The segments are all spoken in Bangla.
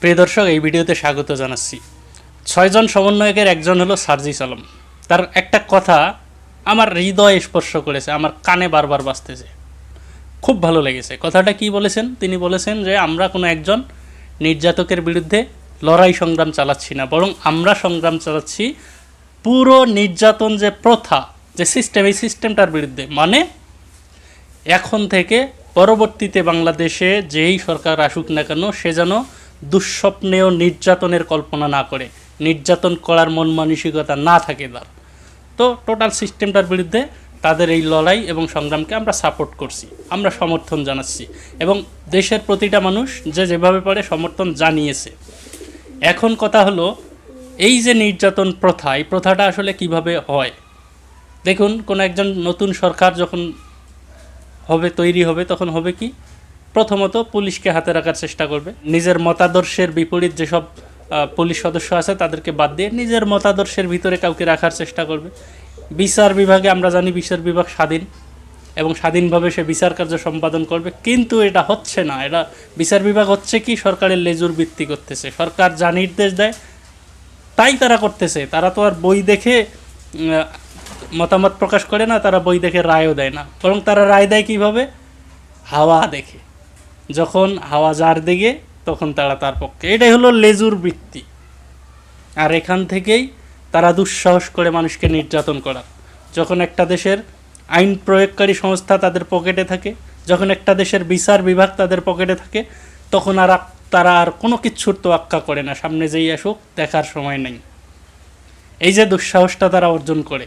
প্রিয় দর্শক, এই ভিডিওতে স্বাগত জানাচ্ছি। ছয়জন সমন্বয়কের একজন হলো সার্জিস আলম। তার একটা কথা আমার হৃদয় স্পর্শ করেছে, আমার কানে বারবার বাজতেছে। খুব ভালো লেগেছে। কথাটা কি বলেছেন? তিনি বলেছেন যে, আমরা কোনো একজন নির্যাতকের বিরুদ্ধে লড়াই সংগ্রাম চালাচ্ছি না, বরং আমরা সংগ্রাম চালাচ্ছি পুরো নির্যাতন যে প্রথা, যে সিস্টেম এই সিস্টেমটার বিরুদ্ধে। মানে এখন থেকে পরবর্তীতে বাংলাদেশে যেই সরকার আসুক না কেন, সে যেন দুঃস্বপ্নেও নির্যাতনের কল্পনা না করে। নির্যাতন করার মন মানসিকতা না থাকে তার। তো টোটাল সিস্টেমটার বিরুদ্ধে তাদের এই লড়াই এবং সংগ্রামকে আমরা সাপোর্ট করছি, আমরা সমর্থন জানাচ্ছি এবং দেশের প্রতিটা মানুষ যে যেভাবে পারে সমর্থন জানিয়েছে। এখন কথা হলো, এই যে নির্যাতন প্রথা, এই প্রথাটা আসলে কীভাবে হয়? দেখুন, কোনো একজন নতুন সরকার যখন হবে, তৈরি হবে, তখন হবে কি? প্রথমত পুলিশকে হাতে রাখার চেষ্টা করবে। নিজের মতাদর্শের বিপরীত যেসব পুলিশ সদস্য আছে তাদেরকে বাদ দিয়ে নিজের মতাদর্শের ভিতরে কাউকে রাখার চেষ্টা করবে। বিচার বিভাগে আমরা জানি বিচার বিভাগ স্বাধীন এবং স্বাধীনভাবে সে বিচার কার্য সম্পাদন করবে। কিন্তু এটা হচ্ছে না। এটা বিচার বিভাগ হচ্ছে কি? সরকারের লেজুর ভিত্তি করতেছে। সরকার যা নির্দেশ দেয়, তাই তারা করতেছে। তারা তো আর বই দেখে মতামত প্রকাশ করে না, তারা বই দেখে রায়ও দেয় না। বরং তারা রায় দেয় কীভাবে? হাওয়া দেখে। যখন হাওয়া যার দিকে, তখন তারা তার পক্ষে। এটাই হলো লেজুর বৃত্তি। আর এখান থেকেই তারা দুঃসাহস করে মানুষকে নির্যাতন করার যখন একটা দেশের আইন প্রয়োগকারী সংস্থা তাদের পকেটে থাকে, যখন একটা দেশের বিচার বিভাগ তাদের পকেটে থাকে, তখন আর তারা আর কোনো কিচ্ছুর তোয়াক্কা করে না। সামনে যেই আসুক, দেখার সময় নেই। এই যে দুঃসাহসটা তারা অর্জন করে।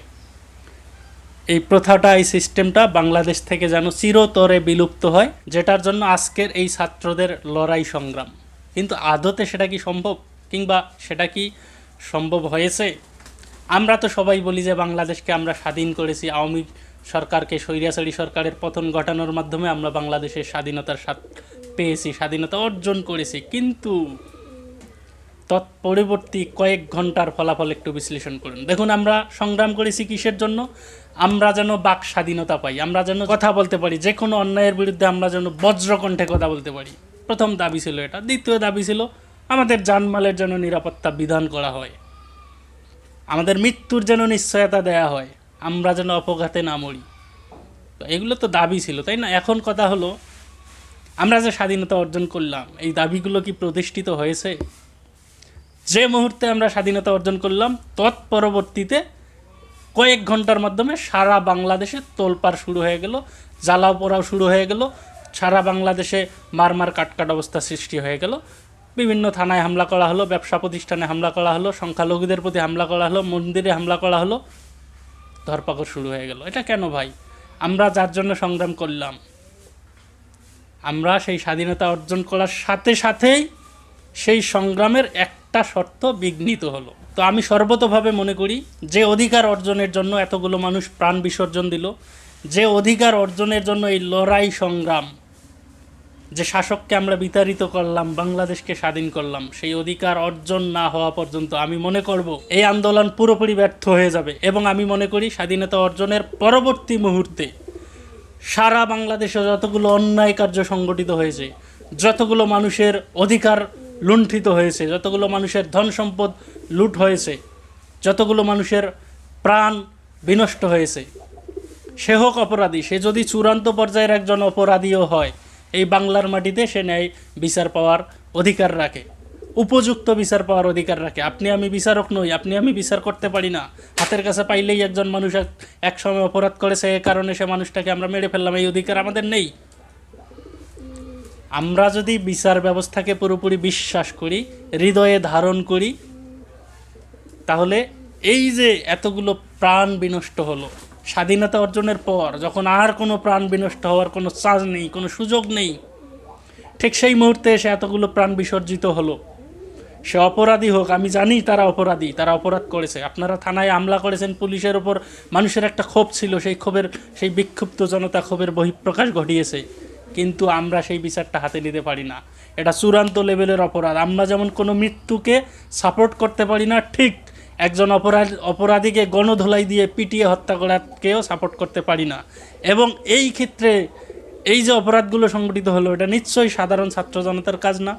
এই প্রথাটা, এই সিস্টেমটা বাংলাদেশ থেকে যেন চিরতরে বিলুপ্ত হয়, যেটার জন্য আজকের এই ছাত্রদের লড়াই সংগ্রাম। কিন্তু আদতে সেটা কি সম্ভব? কিংবা সেটা কি সম্ভব হয়েছে? আমরা তো সবাই বলি যে বাংলাদেশকে আমরা স্বাধীন করেছি, আওয়ামী সরকারকে, স্বৈরাচারী সরকারের পতন ঘটানোর মাধ্যমে আমরা বাংলাদেশের স্বাধীনতার স্বাদ পেয়েছি, স্বাধীনতা অর্জন করেছি। কিন্তু তৎপরবর্তী কয়েক ঘণ্টার ফলাফল একটু বিশ্লেষণ করুন। দেখুন, আমরা সংগ্রাম করেছি কিসের জন্য? আমরা যেন বাক স্বাধীনতা পাই, আমরা যেন কথা বলতে পারি যে কোনো অন্যায়ের বিরুদ্ধে আমরা যেন বজ্রকণ্ঠে কথা বলতে পারি। প্রথম দাবি ছিল এটা। দ্বিতীয় দাবি ছিল, আমাদের জানমালের যেন নিরাপত্তা বিধান করা হয়। আমাদের মৃত্যুর যেন নিশ্চয়তা দেয়া হয়, আমরা যেন অপঘাতে না মরি। তো এগুলো তো দাবি ছিল, তাই না? এখন কথা হলো, আমরা যে স্বাধীনতা অর্জন করলাম, এই দাবিগুলো কি প্রতিষ্ঠিত হয়েছে? যে মুহূর্তে আমরা স্বাধীনতা অর্জন করলাম, তৎপরবর্তীতে কয়েক ঘণ্টার মাধ্যমে সারা বাংলাদেশে তোলপাড় শুরু হয়ে গেল, জ্বালাও পোড়াও শুরু হয়ে গেল, সারা বাংলাদেশে মারমার কাটকাট অবস্থা সৃষ্টি হয়ে গেল। বিভিন্ন থানায় হামলা করা হলো, ব্যবসা প্রতিষ্ঠানে হামলা করা হলো, সংখ্যালঘুদের প্রতি হামলা করা হলো, মন্দিরে হামলা করা হলো, ধরপাকড় শুরু হয়ে গেল। এটা কেন ভাই? আমরা যার জন্য সংগ্রাম করলাম, আমরা সেই স্বাধীনতা অর্জন করার সাথে সাথেই সেই সংগ্রামের একটা শর্ত বিঘ্নিত হলো। তো আমি সর্বতভাবে মনে করি, যে অধিকার অর্জনের জন্য এতগুলো মানুষ প্রাণ বিসর্জন দিল, যে অধিকার অর্জনের জন্য এই লড়াই সংগ্রাম, যে শাসককে আমরা বিতাড়িত করলাম, বাংলাদেশকে স্বাধীন করলাম, সেই অধিকার অর্জন না হওয়া পর্যন্ত আমি মনে করব এই আন্দোলন পুরোপুরি ব্যর্থ হয়ে যাবে। এবং আমি মনে করি স্বাধীনতা অর্জনের পরবর্তী মুহূর্তে সারা বাংলাদেশে যতগুলো অন্যায় কার্য সংগঠিত হয়েছে, যতগুলো মানুষের অধিকার লুণ্ঠিত হয়েছে। যতগুলো মানুষের ধন সম্পদ লুট হয়েছে, যতগুলো মানুষের প্রাণ বিনষ্ট হয়েছে, সে হোক অপরাধী, সে যদি চূড়ান্ত পর্যায়ের একজন অপরাধীও হয়, এই বাংলার মাটিতে সে ন্যায় বিচার পাওয়ার অধিকার রাখে। উপযুক্ত বিচার পাওয়ার অধিকার রাখে। আপনি আমি বিচারক নই, আপনি আমি বিচার করতে পারি না। হাতের কাছে পাইলেই একজন মানুষ এক- সময় অপরাধ করেছে, এ কারণে সে মানুষটাকে আমরা মেরে ফেললাম, এই অধিকার আমাদের নেই। আমরা যদি বিচার ব্যবস্থাকে পুরোপুরি বিশ্বাস করি, হৃদয়ে ধারণ করি, তাহলে এই যে এতগুলো প্রাণ বিনষ্ট হলো, স্বাধীনতা অর্জনের পর যখন আর কোনো প্রাণ বিনষ্ট হওয়ার কোনো চান্স নেই, কোনো সুযোগ নেই, ঠিক সেই মুহূর্তে এসে এতগুলো প্রাণ বিসর্জিত হলো। সে অপরাধী হোক, আমি জানি তারা অপরাধী, তারা অপরাধ করেছে। আপনারা থানায় হামলা করেছেন, পুলিশের ওপর মানুষের একটা ক্ষোভ ছিল, সেই ক্ষোভের, সেই বিক্ষুব্ধ জনতা ক্ষোভের বহিঃপ্রকাশ ঘটিয়েছে। কিন্তু আমরা সেই বিচারটা হাতে নিতে পারি না। এটা চূড়ান্ত লেভেলের অপরাধ। আমরা যেমন কোনো মৃত্যুকে সাপোর্ট করতে পারি না, ঠিক একজন অপরাধ, অপরাধীকে গণধোলাই দিয়ে পিটিয়ে হত্যা করাকেও সাপোর্ট করতে পারি না। এবং এই ক্ষেত্রে এই যে অপরাধগুলো সংগঠিত হলো, এটা নিশ্চয়ই সাধারণ ছাত্র জনতার কাজ না।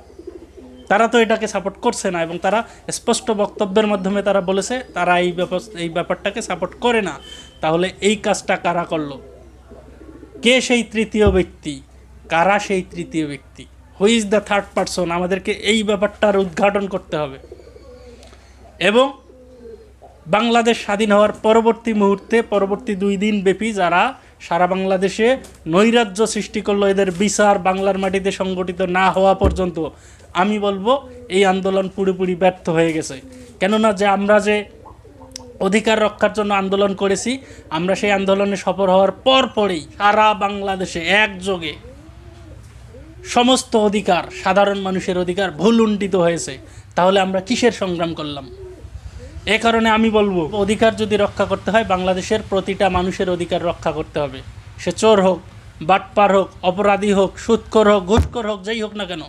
তারা তো এটাকে সাপোর্ট করছে না এবং তারা স্পষ্ট বক্তব্যের মাধ্যমে তারা বলেছে, তারা এই ব্যাপার এই ব্যাপারটাকে সাপোর্ট করে না। তাহলে এই কাজটা কারা করল? কে সেই তৃতীয় ব্যক্তি? কারা সেই তৃতীয় ব্যক্তি? Who is the third person আমাদেরকে এই ব্যাপারটার উদ্ঘাটন করতে হবে। এবং বাংলাদেশ স্বাধীন হওয়ার পরবর্তী মুহূর্তে, পরবর্তী দুই দিন ব্যাপী যারা সারা বাংলাদেশে নৈরাজ্য সৃষ্টি করল, এদের বিচার বাংলার মাটিতে সংগঠিত না হওয়া পর্যন্ত, আমি বলব এই আন্দোলন পুরোপুরি ব্যর্থ হয়ে গেছে। কেননা যে আমরা যে অধিকার রক্ষার জন্য আন্দোলন করেছি, আমরা সেই আন্দোলনে সফল হওয়ার পর পরেই সারা বাংলাদেশে একযোগে সমস্ত অধিকার, সাধারণ মানুষের অধিকার ভুলুণ্ঠিত হয়েছে। তাহলে আমরা কিসের সংগ্রাম করলাম? এ কারণে আমি বলব, অধিকার যদি রক্ষা করতে হয়, বাংলাদেশের প্রতিটা মানুষের অধিকার রক্ষা করতে হবে। সে চোর হোক, বাটপার হোক, অপরাধী হোক সুৎকর হোক ঘুষখোর হোক, যেই হোক না কেন,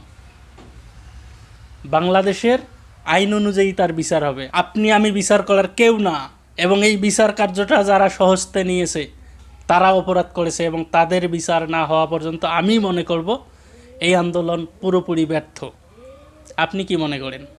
বাংলাদেশের আইন অনুযায়ী তার বিচার হবে। আপনি আমি বিচার করার কেউ না, এবং এই বিচার কার্যটা যারা সহজতে নিয়েছে, তারা অপরাধ করেছে, এবং তাদের বিচার না হওয়া পর্যন্ত আমি মনে করব এই আন্দোলন পুরোপুরি ব্যর্থ। আপনি কি মনে করেন?